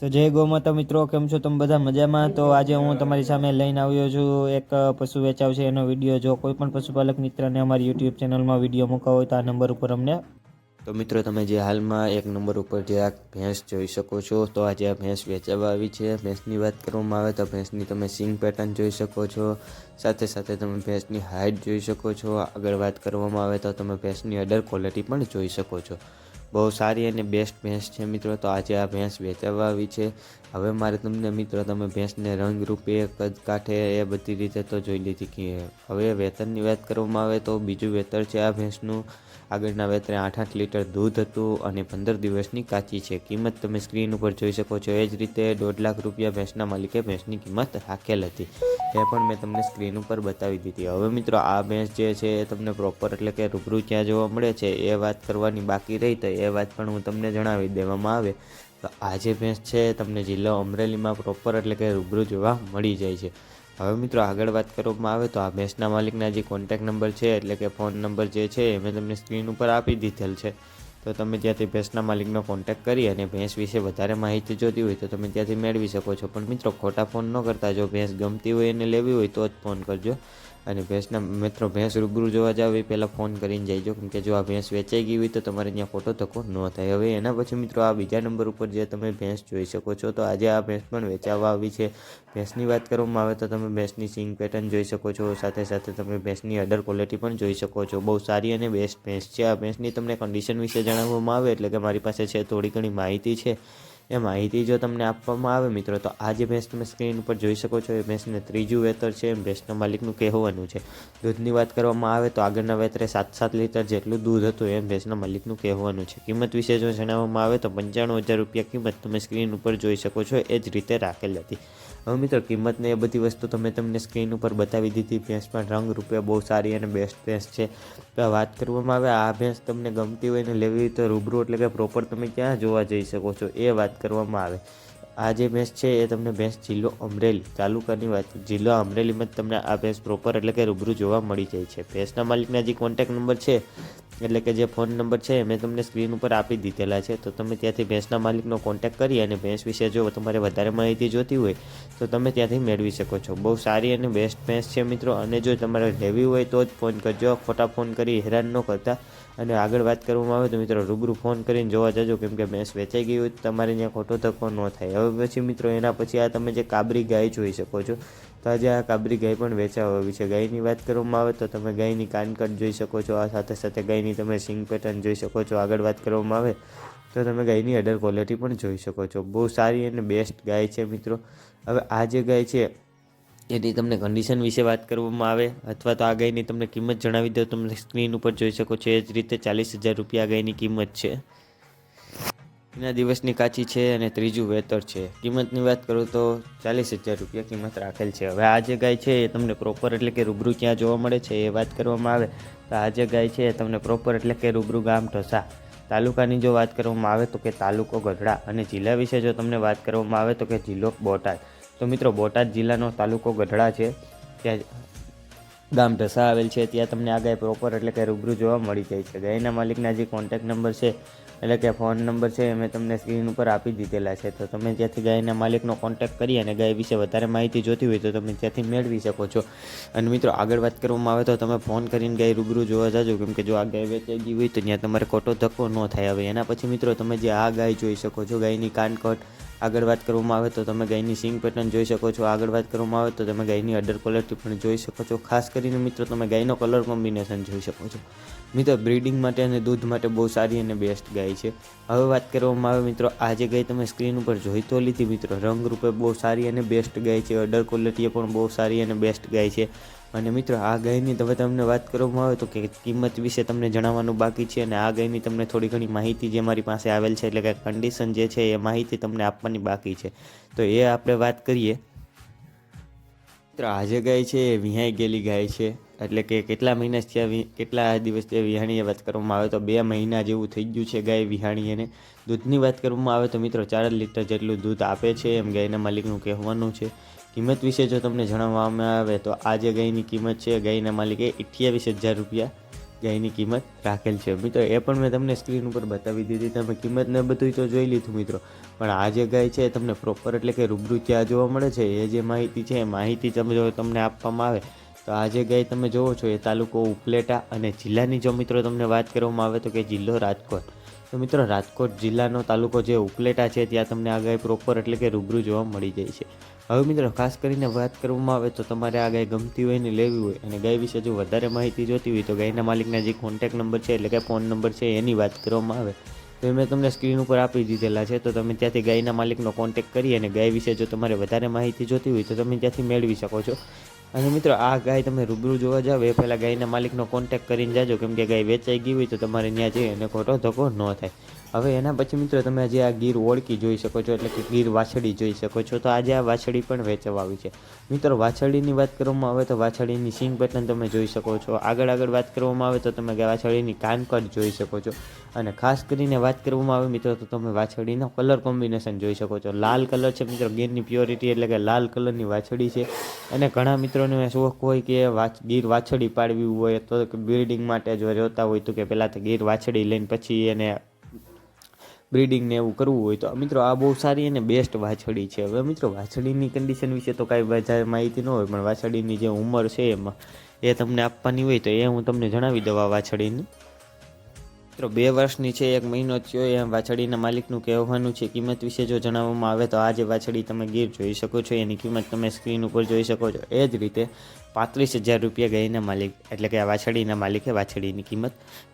તો જય ગૌમાતા મિત્રો, કેમ છો તમે બધા મજામાં? તો આજે હું તમારી સામે લઈને આવ્યો છું એક પશુ વેચાવ છે એનો વીડિયો. જો કોઈ પણ પશુપાલક મિત્રને અમારી યુટ્યુબ ચેનલમાં વીડિયો મૂકવા હોય તો આ નંબર ઉપર અમને તો મિત્રો, તમે જે હાલમાં એક નંબર ઉપર જે આ ભેંસ જોઈ શકો છો, તો આજે આ ભેંસ વેચાવા આવી છે. ભેંસની વાત કરવામાં આવે તો ભેંસની તમે સિંગ પેટર્ન જોઈ શકો છો. સાથે સાથે તમે ભેંસની હાઇટ જોઈ શકો છો. આગળ વાત કરવામાં આવે તો તમે ભેંસની અડર ક્વોલિટી પણ જોઈ શકો છો. બહુ સારી અને બેસ્ટ ભેંસ છે મિત્રો. તો આજે આ ભેંસ વેચાવા આવી છે. હવે મારે તમને મિત્રો, તમે ભેંસને રંગ રૂપે કદ કાંઠે એ બધી રીતે તો જોઈ લીધી કે હવે વેતનની વાત કરવામાં આવે તો બીજું વેતર છે આ ભેંસનું. આગળના વેતરે આઠ આઠ લીટર દૂધ હતું અને પંદર દિવસની કાચી છે. કિંમત તમે સ્ક્રીન ઉપર જોઈ શકો છો. એ જ રીતે દોઢ લાખ રૂપિયા ભેંસના માલિકે ભેંસની કિંમત રાખેલ હતી. એ પણ મેં તમને સ્ક્રીન ઉપર બતાવી દીધી. હવે મિત્રો, આ ભેંસ જે છે એ તમને પ્રોપર એટલે કે રૂબરૂ ક્યાં જોવા મળે છે. એ વાત કરવાની બાકી રહી તો એ વાત પણ હું તમને જણાવી દેવામાં આવે. તો આ જે ભેંસ છે તમને જિલ્લો અમરેલીમાં પ્રોપર એટલે કે રૂબરૂ જોવા મળી જાય છે. હવે મિત્રો આગળ વાત કરવામાં આવે તો આ ભેંસના માલિકના જે કોન્ટેક નંબર છે એટલે કે ફોન નંબર જે છે એ મેં તમને સ્ક્રીન ઉપર આપી દીધેલ છે. તો તમે ત્યાંથી ભેંસના માલિકનો કોન્ટેક કરી અને ભેંસ વિશે વધારે માહિતી જોતી હોય તો તમે ત્યાંથી મેળવી શકો છો. પણ મિત્રો ખોટા ફોન ન કરતા. જો ભેંસ ગમતી હોય એને લેવી હોય તો જ ફોન કરજો. અને ભેંસના મિત્રો ભેંસ રૂબરૂ જોવા જાવ એ પહેલાં ફોન કરીને જઈજો કેમ કે જો આ ભેંસ વેચાઈ ગઈ હોય તો તમારે ત્યાં ખોટો ધક્કો ન થાય. હવે એના પછી મિત્રો આ બીજા નંબર ઉપર જે તમે ભેંસ જોઈ શકો છો, તો આજે આ ભેંસ પણ વેચાવા આવી છે. ભેંસની વાત કરવામાં આવે તો તમે ભેંસની સિંગ પેટર્ન જોઈ શકો છો, સાથે સાથે તમે ભેંસની અડર ક્વોલિટી પણ જોઈ શકો છો. બહુ સારી અને બેસ્ટ ભેંસ છે. આ ભેંસની તમને કન્ડિશન વિશે જણાવવામાં આવે એટલે કે મારી પાસે છે થોડી ઘણી માહિતી છે. એ માહિતી જો તમને આપવામાં આવે મિત્રો, તો આ જે ભેંસ તમે સ્ક્રીન ઉપર જોઈ શકો છો, એ ભેંસને ત્રીજું વેતર છે, એમ ભેંસના માલિકનું કહેવાનું છે. દૂધની વાત કરવામાં આવે તો આગળના વેતરે સાત સાત લીટર જેટલું દૂધ હતું, એમ ભેંસના માલિકનું કહેવાનું છે. કિંમત વિશે જો જણાવવામાં આવે તો પંચાણું હજાર રૂપિયા કિંમત તમે સ્ક્રીન ઉપર જોઈ શકો છો, એ જ રીતે રાખેલ હતી. હવે મિત્રો કિંમતને એ બધી વસ્તુ તમે તમને સ્ક્રીન ઉપર બતાવી દીધી. ભેંસ પણ રંગ રૂપે બહુ સારી અને બેસ્ટ ભેંસ છે. વાત કરવામાં આવે, આ ભેંસ તમને ગમતી હોય ને લેવી હોય તો રૂબરૂ, એટલે કે પ્રોપર તમે ક્યાં જોવા જઈ શકો છો એ વાત કરવામાં આવે. આ જે ભેંસ છે એ તમને ભેંસ જિલ્લો અમરેલી, તાલુકાની વાત, જિલ્લો અમરેલીમાં જ તમને આ ભેંસ પ્રોપર એટલે કે રૂબરૂ જોવા મળી જાય છે. ભેંસના માલિકના જે કોન્ટેક નંબર છે એટલે કે જે ફોન નંબર છે, મેં તમને સ્ક્રીન ઉપર આપી દીધેલા છે, તો તમે ત્યાંથી ભેંસના માલિકનો કોન્ટેક કરી અને ભેંસ વિશે જો તમારે વધારે માહિતી જોતી હોય, તો તમે ત્યાંથી મેળવી શકો છો. બહુ સારી અને બેસ્ટ ભેંસ છે મિત્રો, અને જો તમારે લેવી હોય તો જ ફોન કરજો. ખોટા ફોન કરી હેરાન ન કરતા. અને આગળ વાત કરવામાં આવે તો મિત્રો રૂબરૂ ફોન કરીને જોવા જજો, કેમ કે ભેંસ વેચાઈ ગઈ હોય તમારે ત્યાં ખોટો ધક્કો ન થાય. હવે પછી મિત્રો એના પછી આ તમે જે કાબરી ગાય જોઈ શકો છો, તો આજે આ કાબરી ગાય પણ વેચાવા આવી છે. ગાયની વાત કરવામાં આવે તો તમે ગાયની કાનકટ જોઈ શકો છો, આ સાથે સાથે ગાયની તમે સિંગ પેટર્ન જોઈ શકો છો. આગળ વાત કરવામાં આવે તો તમે ગાયની અડર ક્વોલિટી પણ જોઈ શકો છો. બહુ સારી અને બેસ્ટ ગાય છે મિત્રો. હવે આ જે ગાય છે એની તમને કન્ડિશન વિશે વાત કરવામાં આવે અથવા તો આ ગાયની તમને કિંમત જણાવી દો તમને સ્ક્રીન ઉપર જોઈ શકો છો, એ જ રીતે ચાલીસ હજાર રૂપિયા ગાયની કિંમત છે. એના દિવસની કાચી છે અને ત્રીજું વેતર છે. કિંમતની વાત કરું તો ચાલીસ હજાર રૂપિયા કિંમત રાખેલ છે. હવે આ જે ગાય છે એ તમને પ્રોપર એટલે કે રૂબરૂ ક્યાં જોવા મળે છે એ વાત કરવામાં આવે. તો આ જે ગાય છે એ તમને પ્રોપર એટલે કે રૂબરૂ ગામ ઢસા તાલુકાની જો વાત કરવામાં આવે તો કે તાલુકો ગઢડા અને જિલ્લા વિશે જો તમને વાત કરવામાં આવે તો કે જિલ્લો બોટાદ. તો મિત્રો બોટાદ જિલ્લાનો તાલુકો ગઢડા છે. ત્યાં ગામ ઢસા આવેલ છે. ત્યાં તમને આ ગાય પ્રોપર એટલે કે રૂબરૂ જોવા મળી જાય છે. ગાયના માલિકના જે કોન્ટેક નંબર છે એટલે કે ફોન નંબર છે મેં તમને સ્ક્રીન ઉપર આપી દીધેલા છે. તો તમે ત્યાંથી ગાયના માલિકનો કોન્ટેક કરી અને ગાય વિશે વધારે માહિતી જોતી હોય તો તમે ત્યાંથી મેળવી શકો છો. અને મિત્રો આગળ વાત કરવામાં આવે તો તમે ફોન કરીને ગાય રૂબરૂ જોવા જાજો. કેમ કે જો આ ગાય વેચાઈ ગઈ હોય તો ત્યાં તમારે ખોટો ધક્કો ન થાય. હવે એના પછી મિત્રો તમે જે આ ગાય જોઈ શકો છો ગાયની કાનકટ આગળ વાત કરવામાં આવે તો તમે ગાયની સિંગ પેટર્ન જોઈ શકો છો. આગળ વાત કરવામાં આવે તો તમે ગાયની અડર ક્વોલિટી પણ જોઈ શકો છો. ખાસ કરીને મિત્રો, તમે ગાયનો કલર કોમ્બિનેશન જોઈ શકો છો. મિત્રો બ્રીડિંગ માટે અને દૂધ માટે બહુ સારી અને બેસ્ટ ગાય છે. હવે વાત કરવામાં આવે મિત્રો, આ જે ગાય તમે સ્ક્રીન ઉપર જોઈ તો લીધી મિત્રો, રંગ રૂપે બહુ સારી અને બેસ્ટ ગાય છે. અડર ક્વોલિટીએ પણ બહુ સારી અને બેસ્ટ ગાય છે. અને મિત્રો, આ ગાયની હવે તમને વાત કરવામાં આવે તો કે કિંમત વિશે તમને જણાવવાનું બાકી છે અને આ ગાયની તમને થોડી ઘણી માહિતી જે મારી પાસે આવેલ છે, એટલે કે કન્ડિશન જે છે એ માહિતી તમને આપવાની બાકી છે. તો એ આપણે વાત કરીએ. મિત્રો આજે ગાય છે એ વિહાઈ ગયેલી ગાય છે, એટલે કે કેટલા મહિના થયા કેટલા દિવસ થયા વિહાણીએ વાત કરવામાં આવે તો બે મહિના જેવું થઈ ગયું છે ગાય વિહાણીએને. દૂધની વાત કરવામાં આવે તો મિત્રો, ચાર લીટર જેટલું દૂધ આપે છે એમ ગાયના માલિકનું કહેવાનું છે. કિંમત વિશે જો તમને જણાવવામાં આવે તો આ જે ગાયની કિંમત છે ગાયના માલિકે અઠ્યાવીસ હજાર રૂપિયા ગાયની કિંમત રાખેલ છે. મિત્રો, એ પણ મેં તમને સ્ક્રીન ઉપર બતાવી દીધી. તમે કિંમત ને બધું તો જોઈ લીધું, મિત્રો. પણ આ જે ગાય છે, એ તમને પ્રોપર એટલે કે રૂબરૂ ત્યાં જોવા મળે છે. એ જે માહિતી છે, એ માહિતી તમે જો તમને આપવામાં આવે, તો આ જે ગાય તમે જોવો છો, એ તાલુકો ઉપલેટા અને જિલ્લાની. જો મિત્રો તમને વાત કરવામાં આવે તો કે જિલ્લો રાજકોટ. તો મિત્રો, રાજકોટ જિલ્લાનો તાલુકો જે ઉપલેટા છે, ત્યાં તમને આ ગાય પ્રોપર એટલે કે રૂબરૂ જોવા મળી જાય છે. હવે મિત્રો, ખાસ કરીને વાત કરવામાં આવે તો તમારે આ ગાય ગમતી હોય ને લેવી હોય, અને ગાય વિશે જો વધારે માહિતી જોતી હોય તો ગાયના માલિકના જે કોન્ટેક નંબર છે, એટલે કે ફોન નંબર છે, એની વાત કરવામાં આવે. તો મેં તમને સ્ક્રીન ઉપર આપી દીધેલા છે, તો તમે ત્યાંથી ગાયના માલિકનો કોન્ટેક કરી અને ગાય વિશે જો તમારે વધારે માહિતી જોતી હોય તો તમે ત્યાંથી મેળવી શકો છો. અને મિત્રો, આ ગાય તમે રૂબરૂ જોવા જાવ, એ પહેલાં ગાયના માલિકનો કોન્ટેક કરીને જાજો, કેમ કે ગાય વેચાઈ ગઈ હોય તો તમારે ત્યાં જઈ અને ખોટો ધક્કો ન થાય. હવે એના પછી મિત્રો તમે જે આ ગીર ઓળખી જોઈ શકો છો, એટલે કે ગીર વાછડી જોઈ શકો છો, તો આજે આ વાછડી પણ વેચવા આવી છે. મિત્રો, વાછડીની વાત કરવામાં આવે તો વાછડીની સિંગ પેટર્ન તમે જોઈ શકો છો. આગળ આગળ વાત કરવામાં આવે તો તમે વાછડીની કાનકટ જોઈ શકો છો. અને ખાસ કરીને વાત કરવામાં આવે મિત્રો, તો તમે વાછડીનો કલર કોમ્બિનેશન જોઈ શકો છો. લાલ કલર છે મિત્રો, ગીરની પ્યોરિટી એટલે કે લાલ કલરની વાછડી છે. અને ઘણા મિત્રોને શોખ હોય કે વાછ, ગીર વાછડી પાડવી હોય, તો બિલ્ડિંગ માટે જો જોતા હોય તો કે પહેલાં તો ગીર વાછડી લઈને પછી એને બ્રીડિંગ ને એવું કરવું હોય તો મિત્રો આ બહુ સારી અને બેસ્ટ વાછડી છે. હવે મિત્રો વાછડીની કન્ડિશન વિશે તો કાંઈ વધારે માહિતી ન હોય, પણ વાછડીની જે ઉંમર છે એમાં, એ તમને આપવાની હોય તો એ હું તમને જણાવી દઉં આ વાછડીની મિત્રો, બે વર્ષની છે, એક મહિનો થયો, એમ વાછડીના માલિકનું કહેવાનું છે. કિંમત વિશે જો જણાવવામાં આવે તો આ જે વાછડી તમે ગીર જોઈ શકો છો, એની કિંમત તમે સ્ક્રીન ઉપર જોઈ શકો છો. એ જ રીતે પાંત્રીસ હજાર રૂપિયા ગાયના માલિક, એટલે કે આ વાછડીના માલિકે વાછડીની કિંમત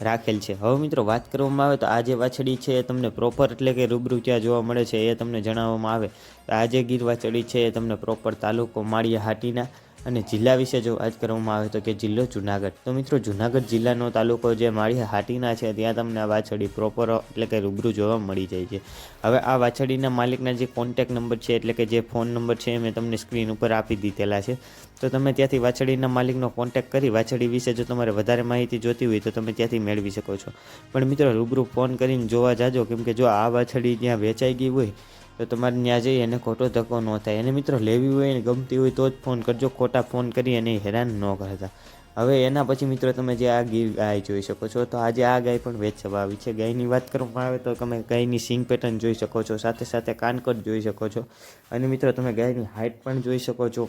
રાખેલ છે. હવે મિત્રો, વાત કરવામાં આવે તો આ જે વાછડી છે એ તમને પ્રોપર એટલે કે રૂબરૂ ક્યાં જોવા મળે છે, એ તમને જણાવવામાં આવે. તો આ જે ગીર વાછડી છે એ તમને પ્રોપર તાલુકો માળિયા હાટીના અને જિલ્લા વિશે જો વાત કરવામાં આવે તો કે જિલ્લો જુનાગઢ. તો મિત્રો, જુનાગઢ જિલ્લાનો તાલુકો જે માળી હાટીના છે, ત્યાં તમને આ વાછડી પ્રોપર એટલે કે રૂબરૂ જોવા મળી જાય છે. હવે આ વાછડીના માલિકના જે કોન્ટેક નંબર છે, એટલે કે જે ફોન નંબર છે, એ મેં તમને સ્ક્રીન ઉપર આપી દીધેલા છે. તો તમે ત્યાંથી વાછડીના માલિકનો કોન્ટેક કરી વાછડી વિશે જો તમારે વધારે માહિતી જોતી હોય તો તમે ત્યાંથી મેળવી શકો છો. પણ મિત્રો, રૂબરૂ ફોન કરીને જોવા જાજો, કેમ કે જો આ વાછડી ત્યાં વેચાઈ ગઈ હોય તો તમારે ત્યાં જઈ અને ખોટો ધક્કો ન થાય. અને મિત્રો, લેવી હોય એને ગમતી હોય તો જ ફોન કરજો. ખોટા ફોન કરી અને હેરાન ન કરતા. હવે એના પછી મિત્રો, તમે જે આ ગીર ગાય જોઈ શકો છો, તો આજે આ ગાય પણ વેચવા આવી છે. ગાયની વાત કરવામાં આવે તો તમે ગાયની સિંગ પેટર્ન જોઈ શકો છો, સાથે સાથે કાનકટ જોઈ શકો છો. અને મિત્રો, તમે ગાયની હાઇટ પણ જોઈ શકો છો.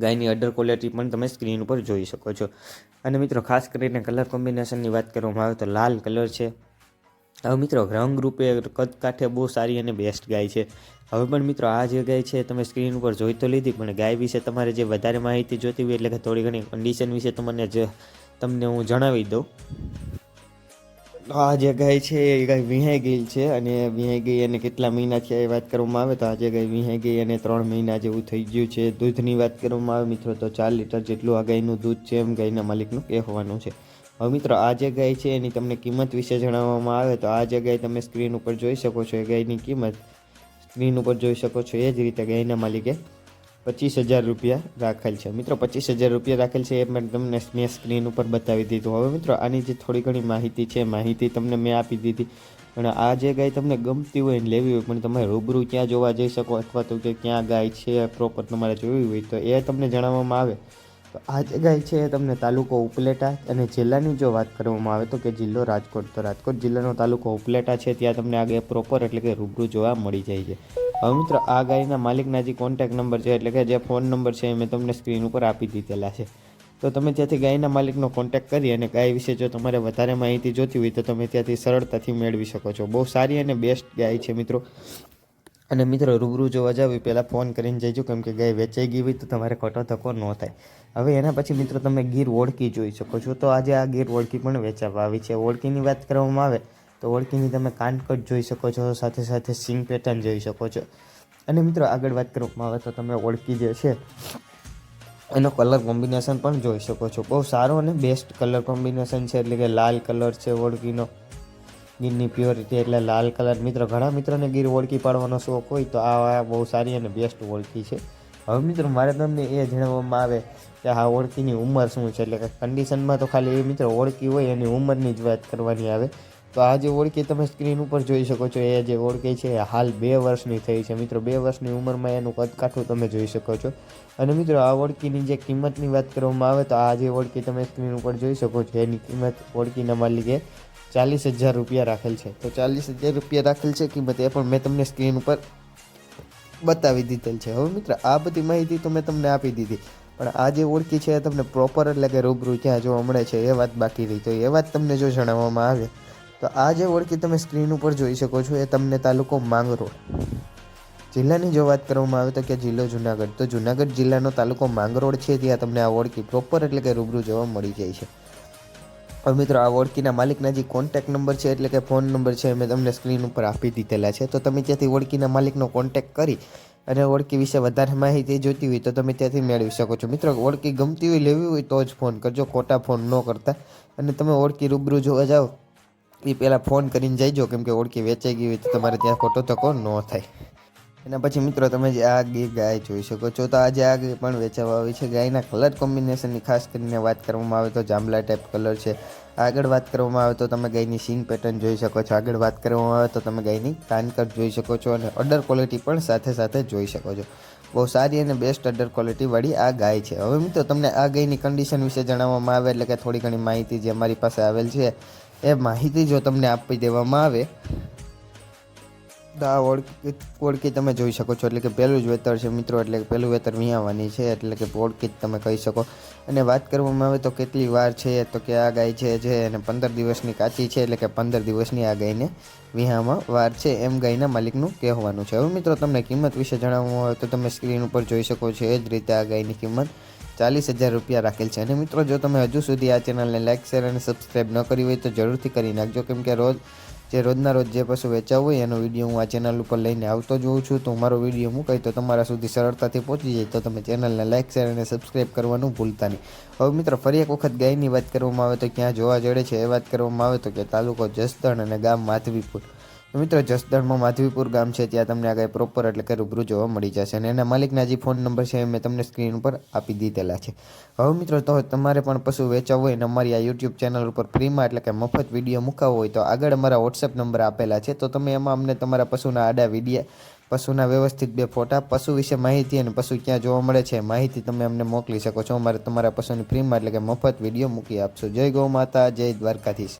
ગાયની અડર ક્વોલિટી પણ તમે સ્ક્રીન ઉપર જોઈ શકો છો. અને મિત્રો, ખાસ કરીને કલર કોમ્બિનેશનની વાત કરવામાં આવે તો લાલ કલર છે. હવે મિત્રો રંગ રૂપે કદ કાઠે બહુ સારી અને બેસ્ટ ગાય છે. હવે પણ મિત્રો આ જે ગાય છે તમે સ્ક્રીન ઉપર જોઈ તો લીધી, પણ ગાય વિશે તમારે જે વધારે માહિતી જોતી હોય એટલે કે થોડી ઘણી કન્ડિશન વિશે તમને જે તમને હું જણાવી દઉં. આ જે ગાય છે એ ગાય વિહાઈ ગઈ છે અને વિહાઈ ગઈ અને કેટલા મહિના થયા એ વાત કરવામાં આવે તો આ જે ગાય વિહાઈ ગઈ અને ત્રણ મહિના જેવું થઈ ગયું છે. દૂધની વાત કરવામાં આવે મિત્રો તો ચાર લીટર જેટલું આ ગાયનું દૂધ છે એમ ગાયના માલિકનું કહેવાનું છે. હવે મિત્રો, આ જે ગાય છે એની તમને કિંમત વિશે જણાવવામાં આવે તો આ જે ગાય તમે સ્ક્રીન ઉપર જોઈ શકો છો એ ગાયની કિંમત. સ્ક્રીન ઉપર જોઈ શકો છો એ જ રીતે ગાયના માલિકે પચીસ હજાર રૂપિયા રાખેલ છે. મિત્રો, પચીસ હજાર રૂપિયા રાખેલ છે એ મેં તમને મેં સ્ક્રીન ઉપર બતાવી દીધું. હવે મિત્રો, આની જે થોડી ઘણી માહિતી છે, માહિતી તમને મેં આપી દીધી. પણ આ જે ગાય તમને ગમતી હોય ને લેવી હોય, પણ તમે રૂબરૂ ક્યાં જોવા જઈ શકો અથવા તો કે ક્યાં ગાય છે પ્રોપર તમારે જોવી હોય તો એ તમને જણાવવામાં આવે. તો આ જે ગાય છે તમને તાલુકો ઉપલેટા અને જિલ્લાની જો વાત કરવામાં આવે તો કે જિલ્લો રાજકોટ. તો રાજકોટ જિલ્લાનો તાલુકો ઉપલેટા છે, ત્યાં તમને આ ગાય પ્રોપર એટલે કે રૂબરૂ જોવા મળી જાય છે. હવે મિત્રો, આ ગાયના માલિકના જે કોન્ટેક નંબર છે, એટલે કે જે ફોન નંબર છે, એ મેં તમને સ્ક્રીન ઉપર આપી દીધેલા છે. તો તમે ત્યાંથી ગાયના માલિકનો કોન્ટેક્ટ કરી અને ગાય વિશે જો તમારે વધારે માહિતી જોતી હોય તો તમે ત્યાંથી સરળતાથી મેળવી શકો છો. બહુ સારી અને બેસ્ટ ગાય છે મિત્રો. અને મિત્રો, રૂબરૂ જોવા જાવ એ પહેલાં ફોન કરીને જઈજો, કેમ કે ગાય વેચાઈ ગઈ હોય તો તમારે ખોટો ધક્કો ન થાય. હવે એના પછી મિત્રો, તમે ગીર ઓળખી જોઈ શકો છો. તો આજે આ ગીર ઓળખી પણ વેચાવા આવી છે. ઓળખીની વાત કરવામાં આવે તો ઓળખીની તમે કાનકટ જોઈ શકો છો, સાથે સાથે સિંગ પેટર્ન જોઈ શકો છો. અને મિત્રો, આગળ વાત કરવામાં આવે તો તમે ઓળખી જે છે, એનો કલર કોમ્બિનેશન પણ જોઈ શકો છો. બહુ સારો અને બેસ્ટ કલર કોમ્બિનેશન છે, એટલે કે લાલ કલર છે ઓળખીનો. ગીરની પ્યોરિટી એટલે લાલ કલર મિત્રો, ઘણા મિત્રોને ગીર ઓળખી પાડવાનો શોખ હોય તો આ બહુ સારી અને બેસ્ટ ઓળખી છે. હવે મિત્રો, મારે તમને એ જણાવવામાં આવે કે આ ઓળખીની ઉંમર શું છે? એટલે કે કન્ડિશનમાં તો ખાલી એ મિત્રો ઓળખી હોય, એની ઉંમરની જ વાત કરવાની આવે. તો આ જે ઓળખી તમે સ્ક્રીન ઉપર જોઈ શકો છો. એ જે ઓળખી છે હાલ બે વર્ષની થઈ છે. મિત્રો, બે વર્ષની ઉંમરમાં એનું કદકાઠું તમે જોઈ શકો છો. અને મિત્રો, આ ઓળખીની જે કિંમતની વાત કરવામાં આવે તો આ જે ઓળખી તમે સ્ક્રીન ઉપર જોઈ શકો છો, એની કિંમત ઓળખીના માલિકે ચાલીસ હજાર રૂપિયા રાખેલ છે. તો ચાલીસ હજાર રૂપિયા રાખેલ છે કિંમત એ પણ મેં તમને સ્ક્રીન ઉપર બતાવી દીધેલ છે. હવે મિત્ર, આ બધી માહિતી તો મેં તમને આપી દીધી. પણ આ જે ઓળખી છે એ તમને પ્રોપર એટલે કે રૂબરૂ ક્યાં જોવા મળે છે એ વાત બાકી રહી. તો એ વાત તમને જો જણાવવામાં આવે, તો આ જે ઓળખી તમે સ્ક્રીન ઉપર જોઈ શકો છો એ તમને તાલુકો માંગરોળ જિલ્લાની જો વાત કરવામાં આવે તો કે જિલ્લો જુનાગઢ. તો જુનાગઢ જિલ્લાનો તાલુકો માંગરોળ છે, ત્યાં તમને આ ઓળખી પ્રોપર એટલે કે રૂબરૂ જોવા મળી જાય છે. હવે મિત્રો, આ ઓળખીના માલિકના જે કોન્ટેક્ટ નંબર છે, એટલે કે ફોન નંબર છે, મેં તમને સ્ક્રીન ઉપર આપી દીધેલા છે. તો તમે ત્યાંથી ઓળખીના માલિકનો કોન્ટેક્ટ કરી અને ઓળખી વિશે વધારે માહિતી જોઈતી હોય તો તમે ત્યાંથી મેળવી શકો છો. મિત્રો ઓળખી ગમતી હોય, લેવી હોય, તો જ ફોન કરજો. ખોટા ફોન ન કરતા. અને તમે ઓળખી રૂબરૂ જોવા જાઓ, એ પહેલાં ફોન કરીને જઈજો કેમ કે ઓળખી વેચાઈ ગઈ હોય તો તમારે ત્યાં ખોટો તકો ન થાય. એના પછી મિત્રો તમે જે આ ગાય જોઈ શકો છો. તો આજે આ ગાય પણ વેચાવા આવી છે. ગાયના કલર કોમ્બિનેશનની ખાસ કરીને વાત કરવામાં આવે તો જાંબલા ટાઈપ કલર છે. આગળ વાત કરવામાં આવે તો તમે ગાયની સીન પેટર્ન જોઈ શકો છો. આગળ વાત કરવામાં આવે તો તમે ગાયની કાનકટ જોઈ શકો છો અને અડર ક્વોલિટી પણ સાથે સાથે જોઈ શકો છો. બહુ સારી અને બેસ્ટ અડર ક્વોલિટીવાળી આ ગાય છે. હવે મિત્રો તમને આ ગાયની કન્ડિશન વિશે જણાવવામાં આવે એટલે કે થોડી ઘણી માહિતી જે અમારી પાસે આવેલ છે એ માહિતી જો તમને આપી દેવામાં આવે તો ઓળખી તમે જોઈ શકો છો. એટલે કે પહેલું જ વેતર છે મિત્રો, એટલે કે પહેલું વેતર વિયાવાની છે, એટલે કે ઓળખી તમે કહી શકો. અને વાત કરવામાં આવે તો કેટલી વાર છે, તો કે આ ગાય છે, જે એને પંદર દિવસની કાચી છે, એટલે કે પંદર દિવસની આ ગાયને વિહામાં વાર છે, એમ ગાયના માલિકનું કહેવાનું છે. હવે મિત્રો, તમને કિંમત વિશે જણાવવું હોય તો તમે સ્ક્રીન ઉપર જોઈ શકો છો, એ જ રીતે આ ગાયની કિંમત ચાલીસ હજાર રૂપિયા રાખેલ છે. અને મિત્રો, જો તમે હજુ સુધી આ ચેનલને લાઇક શેર અને સબસ્ક્રાઈબ ન કરી હોય તો જરૂરથી કરી નાખજો, કેમ કે રોજ જે રોજના રોજ જે પશુ વેચાવું હોય એનો વીડિયો હું આ ચેનલ ઉપર લઈને આવતો જોઉં છું. તો મારો વીડિયો મૂકાય તો તમારા સુધી સરળતાથી પહોંચી જાય. તો તમે ચેનલને લાઇક શેર અને સબસ્ક્રાઇબ કરવાનું ભૂલતા નહીં. હવે મિત્રો, ફરી એક વખત ગાયની વાત કરવામાં આવે તો ક્યાં જોવા જડે છે એ વાત કરવામાં આવે તો કે તાલુકો જસદણ અને ગામ માધવીપુર. મિત્રો, જસદણમાં માધવીપુર ગામ છે, ત્યાં તમને આ ગાય પ્રોપર એટલે કે રૂબરૂ જોવા મળી જશે અને એના માલિકના જે ફોન નંબર છે એ મેં તમને સ્ક્રીન ઉપર આપી દીધેલા છે. હવે મિત્રો, તો તમારે પણ પશુ વેચાવવું હોય અને અમારી આ યુટ્યુબ ચેનલ ઉપર ફ્રીમાં એટલે કે મફત વીડિયો મૂકાવો હોય તો આગળ અમારા વોટ્સએપ નંબર આપેલા છે. તો તમે એમાં અમને તમારા પશુના આડા વિડીયા પશુના વ્યવસ્થિત બે ફોટા, પશુ વિશે માહિતી અને પશુ ક્યાં જોવા મળે છે માહિતી તમે અમને મોકલી શકો છો. અમારે તમારા પશુની ફ્રીમાં એટલે કે મફત વીડિયો મૂકી આપશો. જય ગૌ માતા, જય દ્વારકાધીશ.